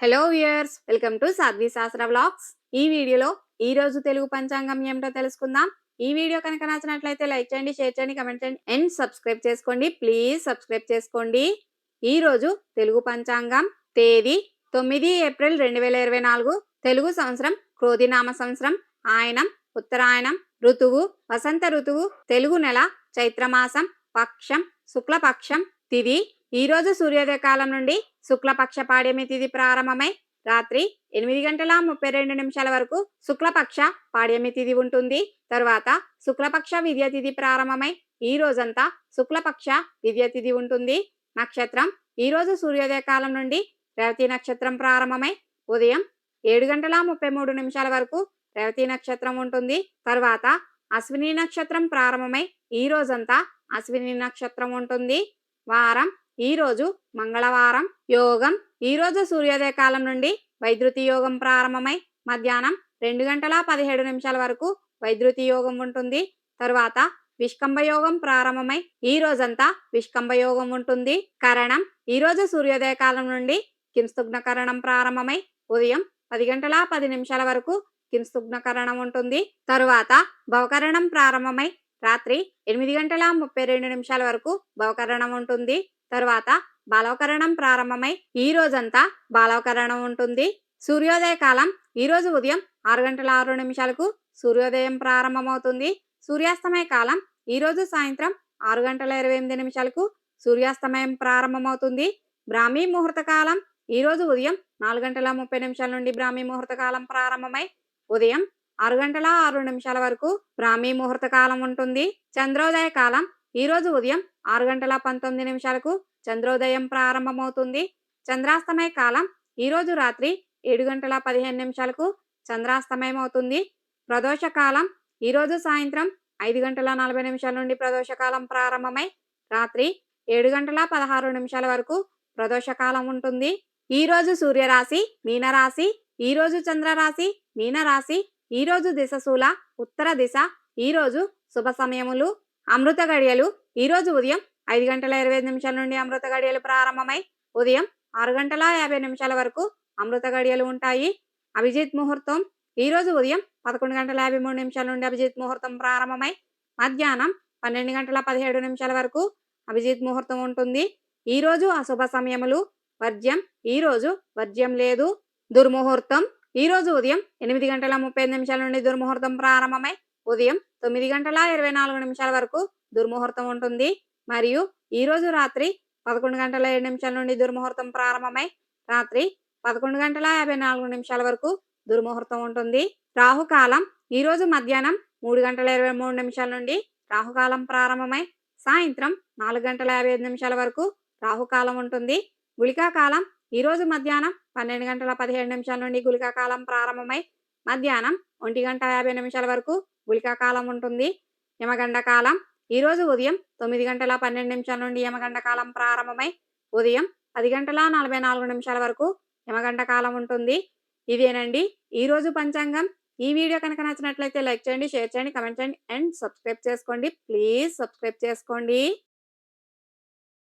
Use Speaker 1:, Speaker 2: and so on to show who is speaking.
Speaker 1: Hello viewers welcome to Sadhvi Shastra vlogs ఈ వీడియోలో ఈ రోజు తెలుగు పంచాంగం ఏమిటో తెలుసుకుందాం. ఈ వీడియో కనుక నచ్చినట్లయితే లైక్ చేయండి షేర్ చేయండి కమెంట్ చేయండి అండ్ సబ్స్క్రైబ్ చేసుకోండి. ప్లీజ్ సబ్స్క్రైబ్ చేసుకోండి. ఈ రోజు తెలుగు పంచాంగం తేదీ తొమ్మిది ఏప్రిల్ రెండు వేల ఇరవై నాలుగు. తెలుగు సంవత్సరం క్రోధినామ సంవత్సరం ఆయనం ఉత్తరాయణం ఋతువు వసంత ఋతువు తెలుగు నెల చైత్రమాసం పక్షం శుక్లపక్షం తిది ఈ రోజు సూర్యోదయ కాలం నుండి శుక్లపక్ష పాడ్యమి తిథి ప్రారంభమై రాత్రి ఎనిమిది గంటల ముప్పై రెండు నిమిషాల వరకు శుక్లపక్ష పాడ్యమి తిథి ఉంటుంది. తరువాత శుక్లపక్ష విద్య తిథి ప్రారంభమై ఈ రోజంతా శుక్లపక్ష విద్య తిథి ఉంటుంది. నక్షత్రం ఈ రోజు సూర్యోదయ కాలం నుండి రేవతి నక్షత్రం ప్రారంభమై ఉదయం ఏడు గంటల ముప్పై మూడు నిమిషాల వరకు రేవతి నక్షత్రం ఉంటుంది. తర్వాత అశ్విని నక్షత్రం ప్రారంభమై ఈ రోజంతా అశ్విని నక్షత్రం ఉంటుంది. వారం ఈరోజు మంగళవారం యోగం. ఈ రోజు సూర్యోదయ కాలం నుండి వైద్యుతి యోగం ప్రారంభమై మధ్యాహ్నం రెండు గంటల పదిహేడు నిమిషాల వరకు వైద్యుతి యోగం ఉంటుంది. తరువాత విష్కంభ యోగం ప్రారంభమై ఈ రోజంతా విష్కంభ యోగం ఉంటుంది. కరణం ఈ రోజు సూర్యోదయ కాలం నుండి కింస్తుగ్న కరణం ప్రారంభమై ఉదయం పది గంటల పది నిమిషాల వరకు కింస్తుగ్న కరణం ఉంటుంది. తరువాత భవకరణం ప్రారంభమై రాత్రి ఎనిమిది గంటల ముప్పై రెండు నిమిషాల వరకు భవకరణం ఉంటుంది. తరువాత బాలవకరణం ప్రారంభమై ఈ రోజంతా బాలవకరణం ఉంటుంది. సూర్యోదయ కాలం ఈ రోజు ఉదయం ఆరు గంటల ఆరు నిమిషాలకు సూర్యోదయం ప్రారంభమవుతుంది. సూర్యాస్తమయ కాలం ఈ రోజు సాయంత్రం ఆరు గంటల ఇరవై ఎనిమిది నిమిషాలకు సూర్యాస్తమయం ప్రారంభమవుతుంది. బ్రాహ్మీ ముహూర్త కాలం ఈ రోజు ఉదయం నాలుగు గంటల ముప్పై నిమిషాల నుండి బ్రాహ్మీ ముహూర్త కాలం ప్రారంభమై ఉదయం ఆరు గంటల ఆరు నిమిషాల వరకు బ్రాహ్మీ ముహూర్త కాలం ఉంటుంది. చంద్రోదయ కాలం ఈ రోజు ఉదయం ఆరు గంటల పంతొమ్మిది నిమిషాలకు చంద్రోదయం ప్రారంభమవుతుంది. చంద్రాస్తమయ కాలం ఈరోజు రాత్రి ఏడు గంటల పదిహేను నిమిషాలకు చంద్రాస్తమయం అవుతుంది ప్రదోష కాలం సాయంత్రం ఐదు గంటల నలభై నిమిషాల నుండి ప్రదోషకాలం ప్రారంభమై రాత్రి ఏడు గంటల పదహారు నిమిషాల వరకు ప్రదోషకాలం ఉంటుంది. ఈ రోజు సూర్యరాశి మీనరాశి ఈ రోజు చంద్రరాశి మీనరాశి ఈ రోజు దిశశూల ఉత్తర దిశ ఈ రోజు శుభ సమయములు అమృత గడియలు ఈ రోజు ఉదయం ఐదు గంటల ఇరవై ఐదు నిమిషాల నుండి అమృత గడియలు ప్రారంభమై ఉదయం ఆరు గంటల యాభై నిమిషాల వరకు అమృత గడియలు ఉంటాయి. అభిజిత్ ముహూర్తం ఈరోజు ఉదయం పదకొండు గంటల యాభై మూడు నిమిషాల నుండి అభిజిత్ ముహూర్తం ప్రారంభమై మధ్యాహ్నం పన్నెండు గంటల పదిహేడు నిమిషాల వరకు అభిజిత్ ముహూర్తం ఉంటుంది. ఈ రోజు అశుభ సమయములు. వర్జ్యం ఈ రోజు వర్జ్యం లేదు. దుర్ముహూర్తం ఈ రోజు ఉదయం ఎనిమిది గంటల ముప్పై నిమిషాల నుండి దుర్ముహూర్తం ప్రారంభమై ఉదయం తొమ్మిది గంటల ఇరవై నాలుగు నిమిషాల వరకు దుర్ముహూర్తం ఉంటుంది. మరియు ఈ రోజు రాత్రి పదకొండు గంటల ఏడు నిమిషాల నుండి దుర్ముహూర్తం ప్రారంభమై రాత్రి పదకొండు గంటల యాభై నాలుగు నిమిషాల వరకు దుర్ముహూర్తం ఉంటుంది. రాహుకాలం ఈ రోజు మధ్యాహ్నం మూడు గంటల ఇరవై మూడు నిమిషాల నుండి రాహుకాలం ప్రారంభమై సాయంత్రం నాలుగు గంటల యాభై ఐదు నిమిషాల వరకు రాహుకాలం ఉంటుంది. గుళికా కాలం ఈరోజు మధ్యాహ్నం పన్నెండు గంటల పదిహేడు నిమిషాల నుండి గుళికా కాలం ప్రారంభమై మధ్యాహ్నం ఒంటి గంట యాభై నిమిషాల వరకు గుళికాకాలం ఉంటుంది యమగండ కాలం ఈరోజు ఉదయం తొమ్మిది గంటల పన్నెండు నిమిషాల నుండి యమగండ కాలం ప్రారంభమై ఉదయం పది గంటల నలభై నాలుగు నిమిషాల వరకు యమగంట కాలం ఉంటుంది ఇదేనండి ఈరోజు పంచాంగం. ఈ వీడియో కనుక నచ్చినట్లయితే లైక్ చేయండి షేర్ చేయండి కమెంట్ చేయండి అండ్ సబ్స్క్రైబ్ చేసుకోండి. ప్లీజ్ సబ్స్క్రైబ్ చేసుకోండి.